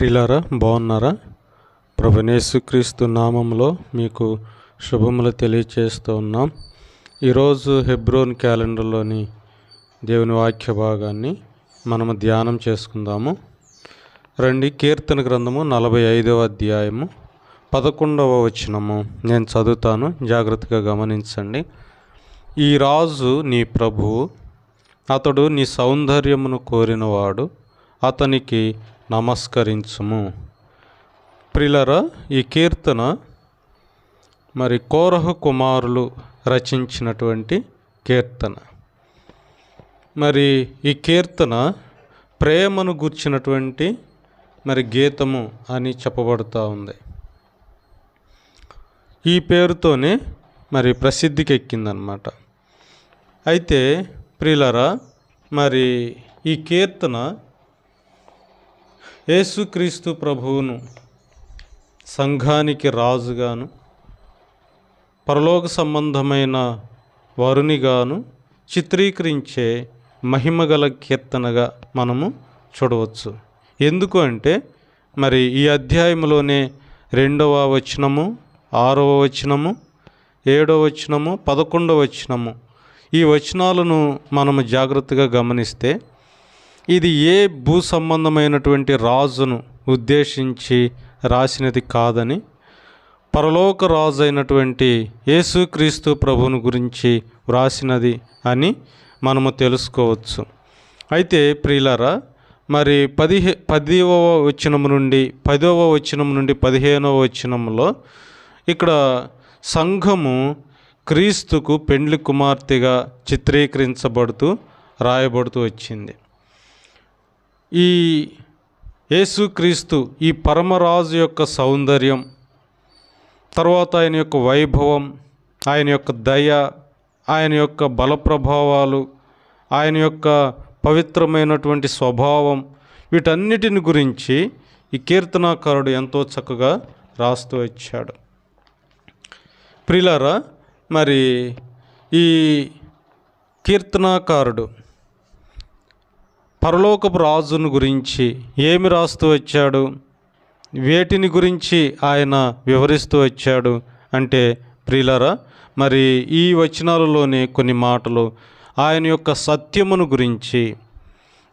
ప్రిలారా బాగున్నారా? ప్రభునేసుక్రీస్తు నామంలో మీకు శుభములు తెలియచేస్తూ ఉన్నాం. ఈరోజు హెబ్రోన్ క్యాలెండర్లోని దేవుని వాక్య భాగాన్ని మనము ధ్యానం చేసుకుందాము. రండి కీర్తన గ్రంథము నలభై ఐదవ అధ్యాయము పదకొండవ వచనము. నేను చదువుతాను జాగ్రత్తగా గమనించండి. ఈ రాజు నీ ప్రభువు అతడు నీ సౌందర్యమును కోరినవాడు అతనికి నమస్కరించుము. ప్రిలరా ఈ కీర్తన మరి కోరహ కుమారులు రచించినటువంటి కీర్తన. మరి ఈ కీర్తన ప్రేమను గుర్చినటువంటి మరి గీతము అని చెప్పబడుతూ ఉంది. ఈ పేరుతోనే మరి ప్రసిద్ధికి ఎక్కిందనమాట అయితే ప్రిలరా మరి ఈ కీర్తన యేసుక్రీస్తు ప్రభువును సంఘానికి రాజుగాను పరలోక సంబంధమైన వరునిగాను చిత్రీకరించే మహిమగల కీర్తనగా మనము చూడవచ్చు. ఎందుకు అంటే మరి ఈ అధ్యాయంలోనే రెండవ వచనము ఆరవ వచనము ఏడవ వచనము పదకొండవ వచనము ఈ వచనాలను మనము జాగ్రత్తగా గమనిస్తే ఇది ఏ భూ సంబంధమైనటువంటి రాజును ఉద్దేశించి రాసినది కాదని? పరలోక రాజు అయినటువంటి యేసుక్రీస్తు ప్రభువును గురించి వ్రాసినది అని మనము తెలుసుకోవచ్చు. అయితే ప్రియులరా మరి పదిహే పదివ వచనం నుండి పదవ వచనం నుండి పదిహేనవ వచనంలో ఇక్కడ సంఘము క్రీస్తుకు పెండ్లి కుమార్తెగా చిత్రీకరించబడుతూ రాయబడుతూ వచ్చింది. ఈ యేసుక్రీస్తు ఈ పరమరాజు యొక్క సౌందర్యం తర్వాత ఆయన యొక్క వైభవం ఆయన యొక్క దయ ఆయన యొక్క బలప్రభావాలు ఆయన యొక్క పవిత్రమైనటువంటి స్వభావం వీటన్నిటిని గురించి ఈ కీర్తనాకారుడు ఎంతో చక్కగా రాస్తూ వచ్చాడు. ప్రిలారా మరి ఈ కీర్తనాకారుడు పరలోకపు రాజును గురించి ఏమి రాస్తూ వచ్చాడు? వేటిని గురించి ఆయన వివరిస్తూ వచ్చాడు? అంటే ప్రియులరా మరి ఈ వచనాలలోనే కొన్ని మాటలు ఆయన యొక్క సత్యమును గురించి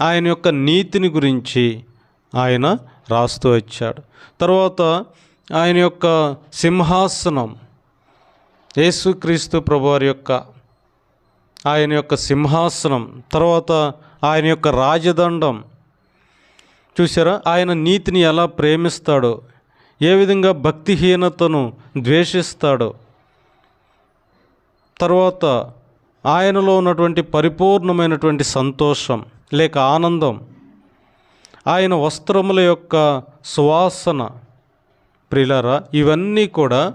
ఆయన యొక్క నీతిని గురించి ఆయన రాస్తూ వచ్చాడు. తర్వాత ఆయన యొక్క సింహాసనం యేసుక్రీస్తు ప్రభువారి యొక్క ఆయన యొక్క సింహాసనం తర్వాత ఆయన యొక్క రాజదండం. చూసారా ఆయన నీతిని ఎలా ప్రేమిస్తాడో ఏ విధంగా భక్తిహీనతను ద్వేషిస్తాడో. తర్వాత ఆయనలో ఉన్నటువంటి పరిపూర్ణమైనటువంటి సంతోషం లేక ఆనందం. ఆయన వస్త్రముల యొక్క సువాసన. ప్రిలరా ఇవన్నీ కూడా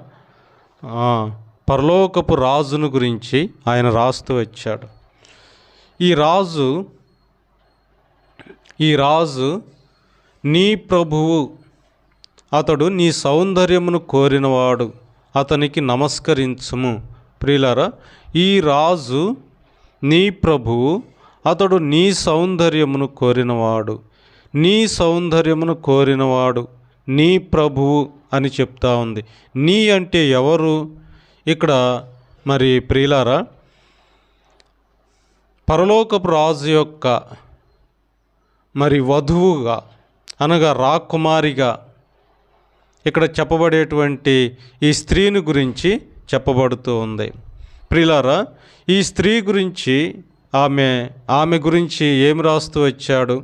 పరలోకపు రాజును గురించి ఆయన రాస్తూ వచ్చాడు. ఈ రాజు ఈ రాజు నీ ప్రభువు. అతడు నీ సౌందర్యమును కోరినవాడు. అతనికి నమస్కరించుము. ప్రియులారా ఈ రాజు నీ ప్రభువు. అతడు నీ సౌందర్యమును కోరినవాడు. నీ సౌందర్యమును కోరినవాడు నీ ప్రభువు అని చెప్తా ఉంది. నీ అంటే ఎవరు? ఇక్కడ మరి ప్రియులారా పరలోకపు రాజు యొక్క మరి వధువుగా అనగా రాకుమారిగా ఇక్కడ చెప్పబడేటువంటి ఈ స్త్రీని గురించి చెప్పబడుతూ ఉంది. ప్రిలారా ఈ స్త్రీ గురించి ఆమె ఆమె గురించి ఏమి రాస్తూ వచ్చాడు?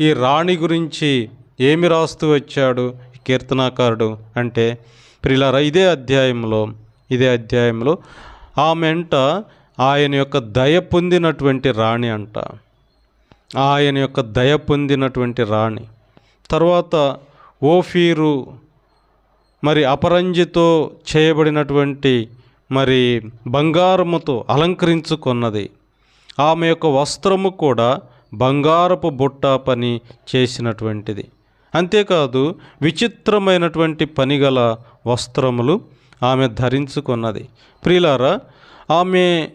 ఈ రాణి గురించి ఏమి రాస్తూ వచ్చాడు? కీర్తనాకారుడు అంటే ప్రిలారా ఇదే అధ్యాయంలో ఇదే అధ్యాయంలో ఆమెంట ఆయన యొక్క దయ పొందినటువంటి రాణి అంట. ఆయన యొక్క దయ పొందినటువంటి రాణి. తర్వాత ఓఫీరు మరి అపరంజితో చేయబడినటువంటి మరి బంగారముతో అలంకరించుకున్నది. ఆమె యొక్క వస్త్రము కూడా బంగారపు బుట్ట పని చేసినటువంటిది. అంతేకాదు విచిత్రమైనటువంటి పనిగల వస్త్రములు ఆమె ధరించుకున్నది. ప్రియులారా ఆమె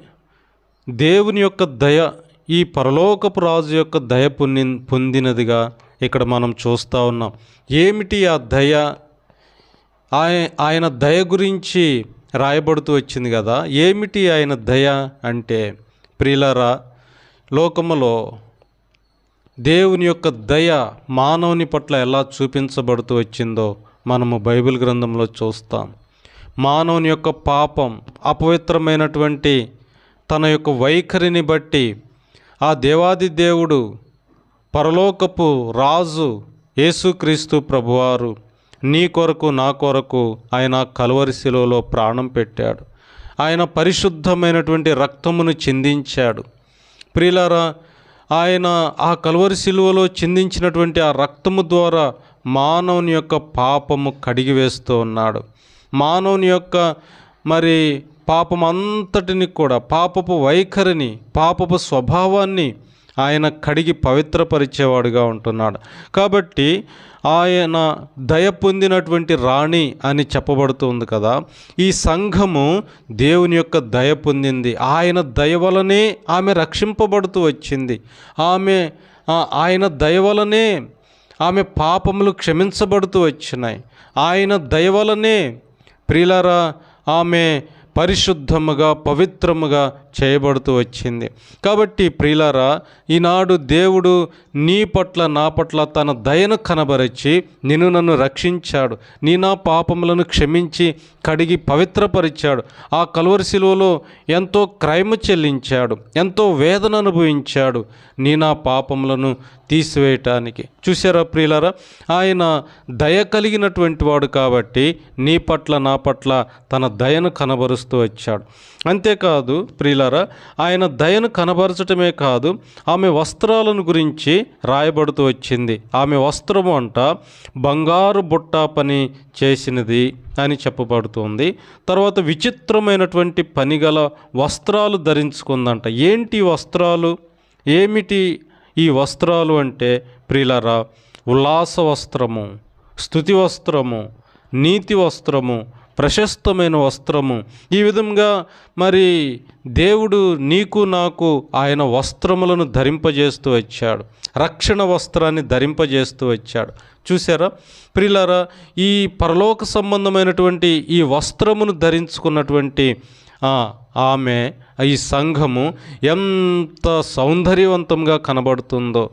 దేవుని యొక్క దయ ఈ పరలోకపు రాజు యొక్క దయ పొంది పొందినదిగా ఇక్కడ మనం చూస్తూ ఉన్నాం. ఏమిటి ఆ దయ? ఆయ- ఆయన దయ గురించి రాయబడుతూ వచ్చింది కదా. ఏమిటి ఆయన దయ అంటే ప్రియులరా లోకములో దేవుని యొక్క దయ మానవుని పట్ల ఎలా చూపించబడుతూ వచ్చిందో మనము బైబిల్ గ్రంథంలో చూస్తాం. మానవుని యొక్క పాపం అపవిత్రమైనటువంటి తన యొక్క వైఖరిని బట్టి ఆ దేవాది దేవుడు పరలోకపు రాజు యేసుక్రీస్తు ప్రభువారు నీ కొరకు నా కొరకు ఆయన కలువరి శిలువలో ప్రాణం పెట్టాడు. ఆయన పరిశుద్ధమైనటువంటి రక్తమును చిందించాడు. ప్రియులారా ఆయన ఆ కలువరి శిలువలో చిందించినటువంటి ఆ రక్తము ద్వారా మానవుని యొక్క పాపము కడిగివేస్తూ ఉన్నాడు. మానవుని యొక్క మరి పాపం అంతటిని కూడా పాపపు వైఖరిని పాపపు స్వభావాన్ని ఆయన కడిగి పవిత్రపరిచేవాడుగా ఉంటున్నాడు. కాబట్టి ఆయన దయ పొందినటువంటి రాణి అని చెప్పబడుతుంది కదా. ఈ సంఘము దేవుని యొక్క దయ పొందింది. ఆయన దయ వలనే ఆమె రక్షింపబడుతూ వచ్చింది. ఆమె ఆయన దయ వలనే ఆమె పాపములు క్షమించబడుతూ వచ్చినాయి. ఆయన దయ వలనే ప్రియులరా ఆమె పరిశుద్ధముగా పవిత్రముగా చేయబడుతూ వచ్చింది. కాబట్టి ప్రియులారా ఈనాడు దేవుడు నీ పట్ల నా పట్ల తన దయను కనబరచి నిన్ను నన్ను రక్షించాడు. నీ నా పాపములను క్షమించి కడిగి పవిత్రపరిచాడు. ఆ కలువరి శిలువలో ఎంతో క్రైమ చెల్లించాడు. ఎంతో వేదన అనుభవించాడు. నీ నా పాపములను తీసివేయటానికి. చూసారా ప్రియులరా? ఆయన దయ కలిగినటువంటి వాడు కాబట్టి నీ పట్ల నా పట్ల తన దయను కనబరుస్తూ వచ్చాడు. అంతేకాదు ప్రియులరా ఆయన దయను కనబరచటమే కాదు ఆమె వస్త్రాలను గురించి రాయబడుతూ వచ్చింది. ఆమె వస్త్రము అంట బంగారు బుట్ట పని చేసినది అని చెప్పబడుతుంది. తర్వాత విచిత్రమైనటువంటి పనిగల వస్త్రాలు ధరించుకుందంట. ఏంటి వస్త్రాలు? ఏమిటి ఈ వస్త్రాలు అంటే ప్రిలరా ఉల్లాస వస్త్రము స్థుతి వస్త్రము నీతి వస్త్రము ప్రశస్తమైన వస్త్రము. ఈ విధంగా మరి దేవుడు నీకు నాకు ఆయన వస్త్రములను ధరింపజేస్తూ వచ్చాడు. రక్షణ వస్త్రాన్ని ధరింపజేస్తూ వచ్చాడు. చూసారా ప్రిలరా ఈ పరలోక సంబంధమైనటువంటి ఈ వస్త్రమును ధరించుకున్నటువంటి ఆమె ఈ సంఘము ఎంత సౌందర్యవంతంగా కనబడుతుందో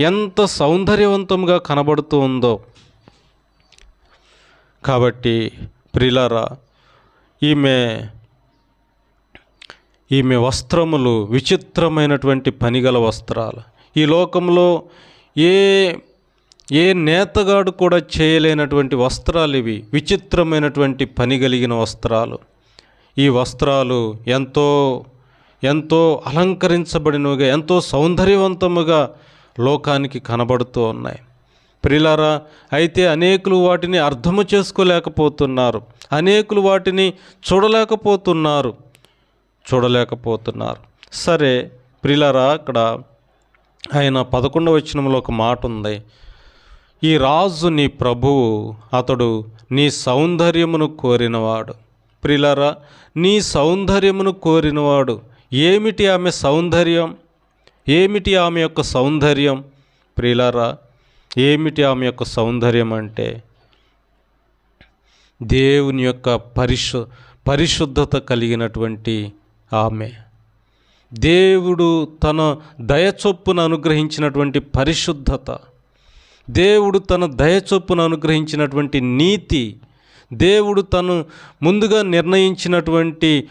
ఎంత సౌందర్యవంతంగా కనబడుతుందో కాబట్టి ప్రిలరా ఈమె ఈమె వస్త్రములు విచిత్రమైనటువంటి పనిగల వస్త్రాలు. ఈ లోకంలో ఏ ఏ నేతగాడు కూడా చేయలేనటువంటి వస్త్రాలు ఇవి విచిత్రమైనటువంటి పని కలిగిన వస్త్రాలు. ఈ వస్త్రాలు ఎంతో ఎంతో అలంకరించబడినవిగా ఎంతో సౌందర్యవంతముగా లోకానికి కనబడుతూ ఉన్నాయి. ప్రిలారా అయితే అనేకులు వాటిని అర్థము చేసుకోలేకపోతున్నారు. అనేకులు వాటిని చూడలేకపోతున్నారు. చూడలేకపోతున్నారు. సరే ప్రిలారా అక్కడ ఆయన పదకొండవ వచనంలో ఒక మాట ఉంది. ఈ రాజు నీ ప్రభువు అతడు నీ సౌందర్యమును కోరినవాడు. ప్రిలరా నీ సౌందర్యమును కోరినవాడు. ఏమిటి ఆమె సౌందర్యం? ఏమిటి ఆమె యొక్క సౌందర్యం? ప్రిలరా ఏమిటి ఆమె యొక్క సౌందర్యం అంటే దేవుని యొక్క పరిశు పరిశుద్ధత కలిగినటువంటి ఆమె. దేవుడు తన దయచొప్పున అనుగ్రహించినటువంటి పరిశుద్ధత. దేవుడు తన దయచొప్పున అనుగ్రహించినటువంటి నీతి దేవుడు తను ముందుగా నిర్ణయించినటువంటి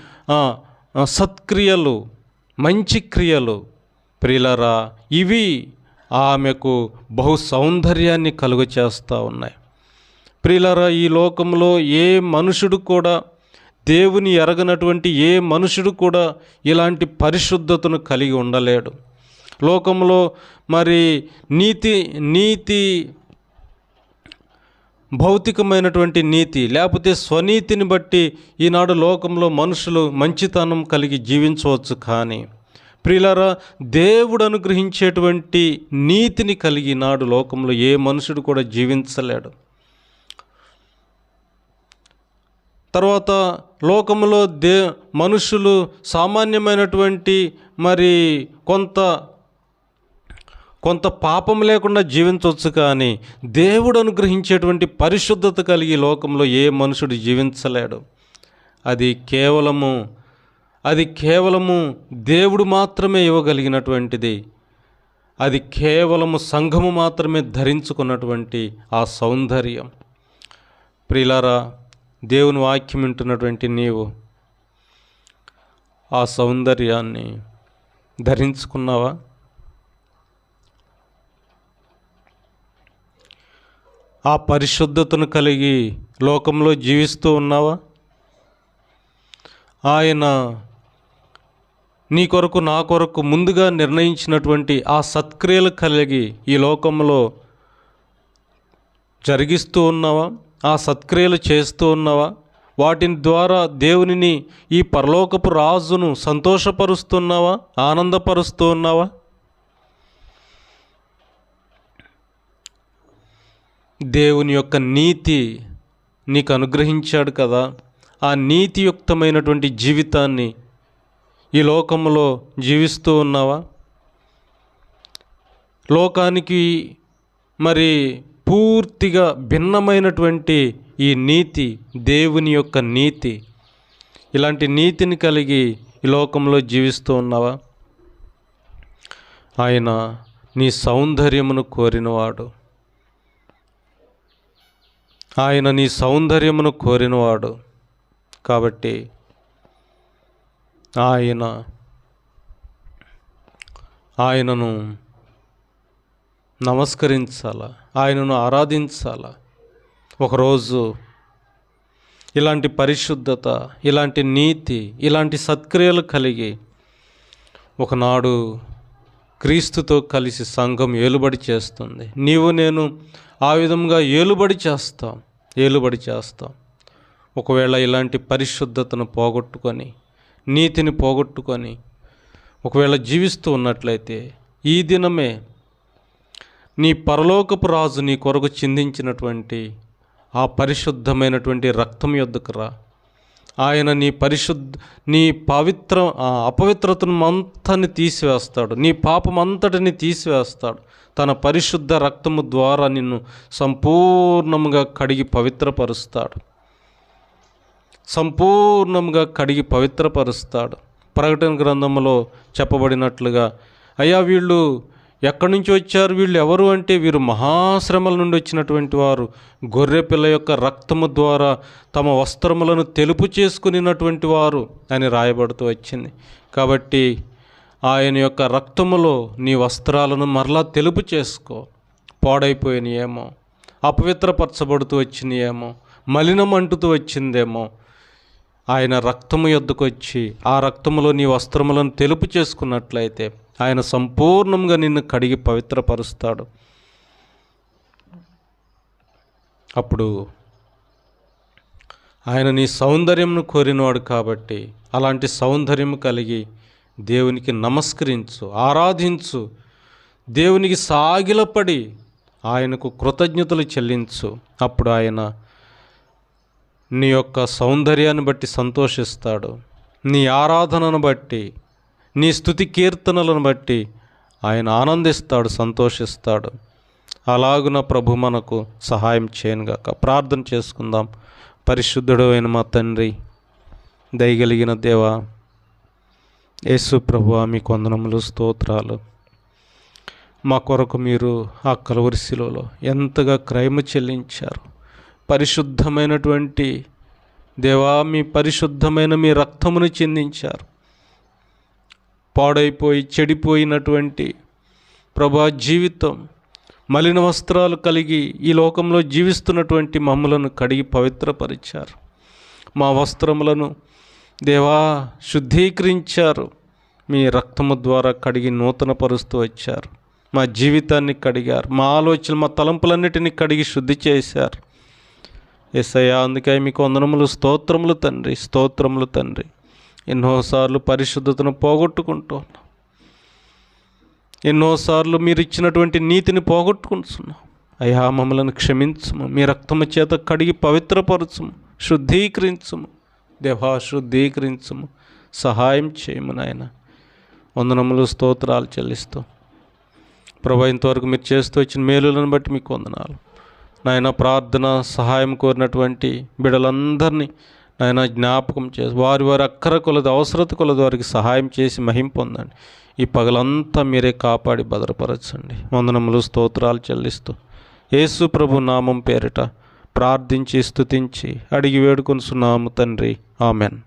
సత్క్రియలు మంచి క్రియలు. ప్రిలరా ఇవి ఆమెకు బహు సౌందర్యాన్ని కలుగ చేస్తూ ఉన్నాయి. ప్రిలరా ఈ లోకంలో ఏ మనుషుడు కూడా దేవుని ఎరగనటువంటి ఏ మనుషుడు కూడా ఇలాంటి పరిశుద్ధతను కలిగి ఉండలేడు. లోకంలో మరి నీతి నీతి భౌతికమైనటువంటి నీతి లేకపోతే స్వనీతిని బట్టి ఈనాడు లోకంలో మనుషులు మంచితనం కలిగి జీవించవచ్చు కానీ ప్రియులారా దేవుడు అనుగ్రహించేటువంటి నీతిని కలిగి నాడు లోకంలో ఏ మనుషుడు కూడా జీవించలేడు. తర్వాత లోకంలో దే మనుషులు సామాన్యమైనటువంటి మరి కొంత కొంత పాపం లేకుండా జీవించవచ్చు కానీ దేవుడు అనుగ్రహించేటువంటి పరిశుద్ధత కలిగి లోకంలో ఏ మనుషుడు జీవించలేడు. అది కేవలము అది కేవలము దేవుడు మాత్రమే ఇవ్వగలిగినటువంటిది. అది కేవలము సంఘము మాత్రమే ధరించుకున్నటువంటి ఆ సౌందర్యం. ప్రిలారా దేవుని వాక్యం వింటున్నటువంటి నీవు ఆ సౌందర్యాన్ని ధరించుకున్నావా? ఆ పరిశుద్ధతను కలిగి లోకంలో జీవిస్తూ ఉన్నావా? ఆయన నీ కొరకు నా కొరకు ముందుగా నిర్ణయించినటువంటి ఆ సత్క్రియలు కలిగి ఈ లోకంలో జరిగిస్తూ ఉన్నావా? ఆ సత్క్రియలు చేస్తూ ఉన్నావా? వాటిని ద్వారా దేవునిని ఈ పరలోకపు రాజును సంతోషపరుస్తున్నావా? ఆనందపరుస్తూ ఉన్నావా? దేవుని యొక్క నీతి నీకు అనుగ్రహించాడు కదా. ఆ నీతియుక్తమైనటువంటి జీవితాన్ని ఈ లోకంలో జీవిస్తూ ఉన్నావా? లోకానికి మరి పూర్తిగా భిన్నమైనటువంటి ఈ నీతి దేవుని యొక్క నీతి ఇలాంటి నీతిని కలిగి ఈ లోకంలో జీవిస్తూ ఉన్నావా? ఆయన నీ సౌందర్యమును కోరినవాడు. ఆయన నీ సౌందర్యమును కోరినవాడు. కాబట్టి ఆయన ఆయనను నమస్కరించాలా? ఆయనను ఆరాధించాలా? ఒకరోజు ఇలాంటి పరిశుద్ధత ఇలాంటి నీతి ఇలాంటి సత్క్రియలు కలిగి ఒకనాడు క్రీస్తుతో కలిసి సంఘం ఏలుబడి చేస్తుంది. నీవు నేను ఆ విధంగా ఏలుబడి చేస్తాం. ఏలుబడి చేస్తాం. ఒకవేళ ఇలాంటి పరిశుద్ధతను పోగొట్టుకొని నీతిని పోగొట్టుకొని ఒకవేళ జీవిస్తూ ఉన్నట్లయితే ఈ దినమే నీ పరలోకపు రాజు నీ కొరకు చిందించినటువంటి ఆ పరిశుద్ధమైనటువంటి రక్తం యొద్దకు రా. ఆయన నీ పరిశుద్ధ నీ పవిత్ర ఆ అపవిత్రతను అంతని తీసివేస్తాడు. నీ పాపం అంతటిని తీసివేస్తాడు. తన పరిశుద్ధ రక్తము ద్వారా నిన్ను సంపూర్ణముగా కడిగి పవిత్రపరుస్తాడు. సంపూర్ణంగా కడిగి పవిత్రపరుస్తాడు. ప్రకటన గ్రంథంలో చెప్పబడినట్లుగా అయ్యా వీళ్ళు ఎక్కడి నుంచి వచ్చారు? వీళ్ళు ఎవరు అంటే వీరు మహాశ్రమల నుండి వచ్చినటువంటి వారు. గొర్రె పిల్ల యొక్క రక్తము ద్వారా తమ వస్త్రములను తెలుపు చేసుకునినటువంటి వారు అని రాయబడుతూ వచ్చింది. కాబట్టి ఆయన యొక్క రక్తములో నీ వస్త్రాలను మరలా తెలుపు చేసుకో. పాడైపోయినాయేమో అపవిత్రపరచబడుతూ వచ్చినాయేమో మలినం అంటుతూ వచ్చిందేమో ఆయన రక్తము యొద్దకు వచ్చి ఆ రక్తములో నీ వస్త్రములను తెలుపు చేసుకున్నట్లయితే ఆయన సంపూర్ణంగా నిన్ను కడిగి పవిత్రపరుస్తాడు. అప్పుడు ఆయన నీ సౌందర్యంను కోరినవాడు కాబట్టి అలాంటి సౌందర్యం కలిగి దేవునికి నమస్కరించు ఆరాధించు దేవునికి సాగిలపడి ఆయనకు కృతజ్ఞతలు చెల్లించు. అప్పుడు ఆయన నీ యొక్క సౌందర్యాన్ని బట్టి సంతోషిస్తాడు. నీ ఆరాధనను బట్టి నీ స్థుతి కీర్తనలను బట్టి ఆయన ఆనందిస్తాడు సంతోషిస్తాడు. అలాగున ప్రభు మనకు సహాయం చేయనుగాక. ప్రార్థన చేసుకుందాం. పరిశుద్ధుడు అయిన మా తండ్రి దయగలిగిన దేవా యేసు ప్రభు మీ కొందనములు స్తోత్రాలు. మా కొరకు మీరు ఆ కలవరిశిలో ఎంతగా క్రైమ చెల్లించారు. పరిశుద్ధమైనటువంటి దేవా మీ పరిశుద్ధమైన మీ రక్తమును చెందించారు. పాడైపోయి చెడిపోయినటువంటి ప్రభా జీవితం మలిన వస్త్రాలు కలిగి ఈ లోకంలో జీవిస్తున్నటువంటి మమ్మలను కడిగి పవిత్రపరిచారు. మా వస్త్రములను దేవా శుద్ధీకరించారు. మీ రక్తము ద్వారా కడిగి నూతనపరుస్తూ వచ్చారు. మా జీవితాన్ని కడిగారు. మా ఆలోచనలు మా తలంపులన్నిటినీ కడిగి శుద్ధి చేశారు. ఎస్ఐయా అందుకే మీకు వందనములు స్తోత్రములు తండ్రి స్తోత్రములు తండ్రి. ఎన్నోసార్లు పరిశుద్ధతను పోగొట్టుకుంటూ ఎన్నోసార్లు మీరు ఇచ్చినటువంటి నీతిని పోగొట్టుకుంటున్నాం. అయా మమ్మలను క్షమించుము. మీ రక్తము చేత కడిగి పవిత్రపరచుము శుద్ధీకరించుము. దేవా శుద్ధీకరించుము సహాయం చేయము నాయన. వందనములు స్తోత్రాలు చెల్లిస్తూ. ప్రభా ఇంతవరకు మీరు చేస్తూ వచ్చిన మేలులను బట్టి మీకు వందనాలు. నాయన ప్రార్థన సహాయం కోరినటువంటి బిడలందరినీ నాయన జ్ఞాపకం చేసి వారి వారి అక్కర కొలది అవసరత కొలది వారికి సహాయం చేసి మహిం పొందండి. ఈ పగలంతా మీరే కాపాడి భద్రపరచండి. వందనములు స్తోత్రాలు చెల్లిస్తూ. యేసు ప్రభు నామం పేరిట ప్రార్థించి స్తుతించి అడిగి వేడుకొనుచున్నాము తండ్రి. ఆమెన్.